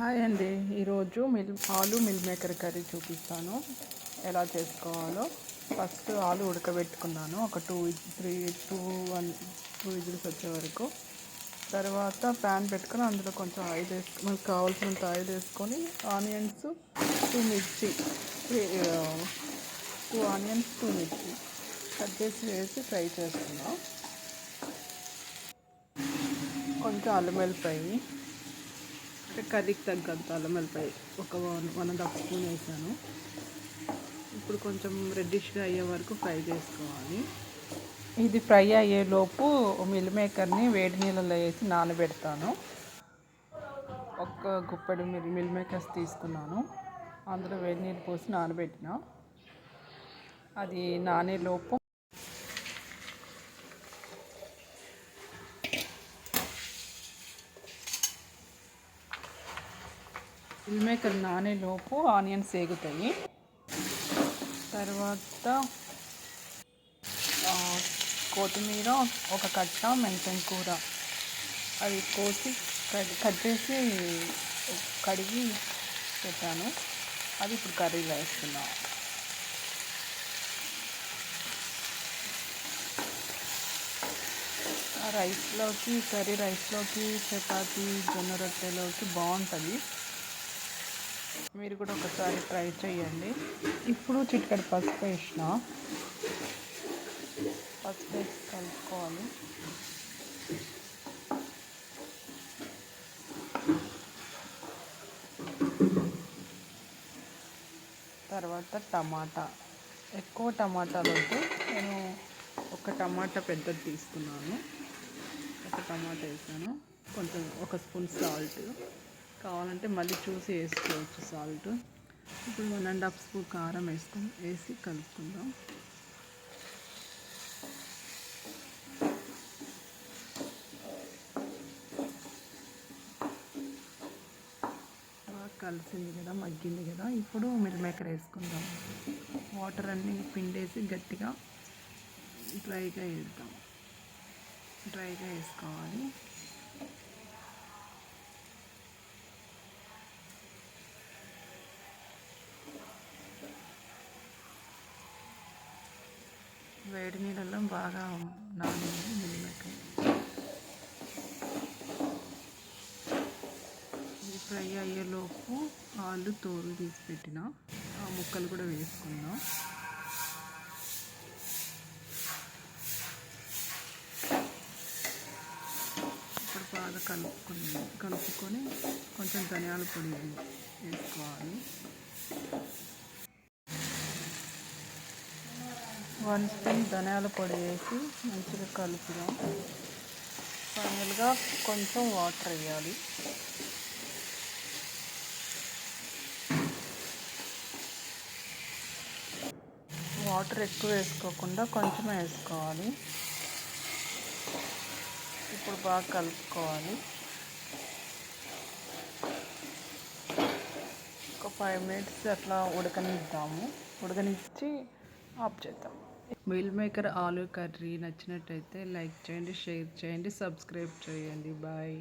Hi అండి. ఈరోజు mill ఆలు మిల్ మేకర్ కర్రీ చూపిస్తాను. ఎలా చేసుకోవాలో. ఫస్ట్ ఆలు ఉడకబెట్టుకున్నాను. ఒక two three two one two whistles వచ్చే వరకు. తర్వాత ప్యాన్ పెట్టుకొని అందులో కొంచెం ఆయిల్ వేసుకు మనకు కావాల్సినంత ఆయిల్ వేసుకొని onions two mirchi two onions two mirchi cut చేసి వేసి ఫ్రై చేస్తున్నాం. కొంచెం అల్లం వెల్లిపాయి అంటే కర్రీకి తగ్గంత అల్లం వెల్లిపాయ ఒక one one and half spoon వేసాను. ఇప్పుడు కొంచెం రెడ్డిష్గా అయ్యే వరకు ఫ్రై చేసుకోవాలి. ఇది ఫ్రై అయ్యేలోపు మిల్ మేకర్ని వేడి నీళ్ళలో వేసి నానబెడతాను. ఒక్క గుప్పెడు మిల్ మిల్ మేకర్స్ తీసుకున్నాను. అందులో వేడి నీళ్ళు పోసి నానబెట్టిన. అది నానేలోపు మిల్ మేకర్ నానేలోపు ఆనియన్స్ వేగుతాయి తర్వాత కొత్తిమీర ఒక కట్ట మెంతం కూర. అవి కోసి కట్ కట్ చేసి కడిగి పెట్టాను. అది ఇప్పుడు కర్రీలో వేస్తున్నాను రైస్లోకి కర్రీ రైస్లోకి చపాతి జొన్న రొట్టెలోకి బాగుంటుంది. మీరు కూడా ఒకసారి ట్రై చేయండి. ఇప్పుడు చిటికెడు పసుపు వేసిన. పసుపు వేసి కలుపుకోవాలి. తర్వాత టమాటా. ఎక్కువ టమాటాలు వద్దు నేను ఒక టమాటా పెద్దది తీసుకున్నాను. ఒక టమాటా వేసాను. కొంచెం ఒక స్పూన్ సాల్ట్. కావాలంటే మళ్ళీ చూసి వేసుకోవచ్చు సాల్ట్. ఇప్పుడు వన్ అండ్ హాఫ్ స్పూన్ కారం వేసుకొని వేసి కలుపుకుందాం. బాగా కలిసింది కదా మగ్గింది కదా. ఇప్పుడు మిల్ మేకర్ వేసుకుందాం. వాటర్ అన్నీ పిండేసి గట్టిగా డ్రైగా వేద్దాం. డ్రైగా వేసుకోవాలి. వేడి నీళ్ళల్లో బాగా నానింది మిల్లిమిరకాయ ఇది ఫ్రై అయ్యేలోపు ఆలు తోలు తీసి పెట్టిన. ఆ ముక్కలు కూడా వేసుకుందాం. ఇప్పుడు బాగా కలుపుకుని కలుపుకొని కొంచెం ధనియాల పొడి వేసుకోవాలి. వన్ స్పూన్ ధనియాల పొడి వేసి మంచిగా కలుపుదాం. ఫైనల్గా కొంచెం వాటర్ వేయాలి. వాటర్ ఎక్కువ వేసుకోకుండా కొంచెం వేసుకోవాలి. ఇప్పుడు బాగా కలుపుకోవాలి. ఒక ఫైవ్ మినిట్స్ అట్లా ఉడకనిద్దాము. ఉడకనిచ్చి ఆఫ్ చేద్దాం. మిల్ మేకర్ ఆలు కర్రీ నచ్చినట్టయితే లైక్ చేయండి షేర్ చేయండి సబ్స్క్రైబ్ చేయండి. బాయ్.